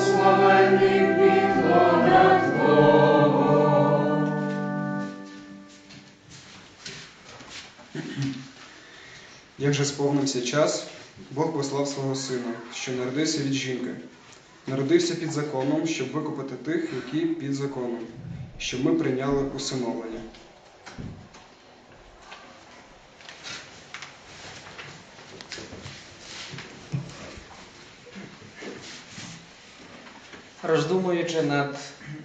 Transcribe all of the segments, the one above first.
благословенний відлона Твого. Як же сповнився час, Бог послав свого сина, що народився від жінки, народився під законом, щоб викупити тих, які під законом, щоб ми прийняли усиновлення. Роздумуючи над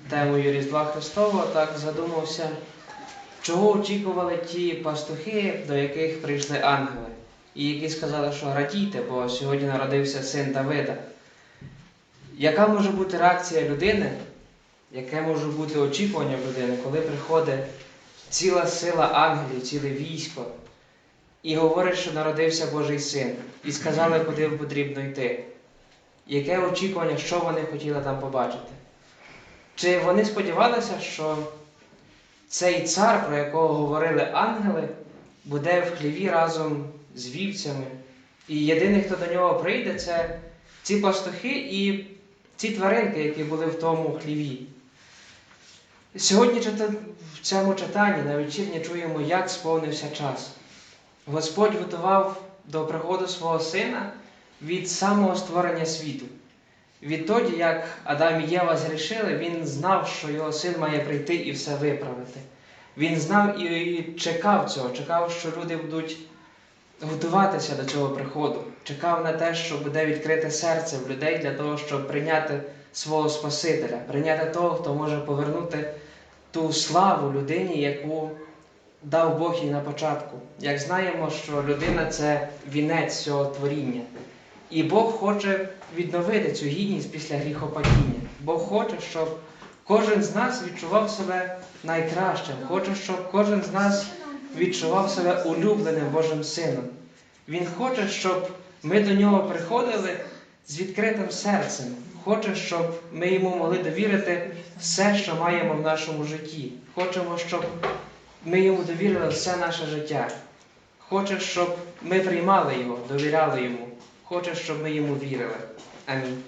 темою Різдва Христового, так задумався, чого очікували ті пастухи, до яких прийшли ангели, і які сказали, що радійте, бо сьогодні народився син Давида. Яка може бути реакція людини, яке може бути очікування людини, коли приходить ціла сила ангелів, ціле військо, і говорить, що народився Божий син, і сказали, куди потрібно йти? Яке очікування, що вони хотіли там побачити? Чи вони сподівалися, що цей цар, про якого говорили ангели, буде в хліві разом з вівцями, і єдиний, хто до нього прийде, це ці пастухи і ці тваринки, які були в тому хліві. Сьогодні в цьому читанні на вечірні чуємо, як сповнився час. Господь готував до приходу свого сина від самого створення світу. Відтоді, як Адам і Єва згрішили, він знав, що його син має прийти і все виправити. Він знав і чекав цього, чекав, що люди будуть готуватися до цього приходу, чекав на те, що буде відкрите серце в людей для того, щоб прийняти свого Спасителя, прийняти того, хто може повернути ту славу людині, яку дав Бог їй на початку. Як знаємо, що людина це вінець цього творіння. І Бог хоче відновити цю гідність після гріхопадіння. Бог хоче, щоб кожен з нас відчував себе найкращим. Хоче, щоб кожен з нас відчував себе улюбленим Божим Сином. Він хоче, щоб ми до нього приходили з відкритим серцем. Хоче, щоб ми йому могли довірити все, що маємо в нашому житті. Хочемо, щоб ми йому довірили все наше життя. Хоче, щоб ми приймали його, довіряли йому. Хоче, щоб ми йому вірили. Амінь.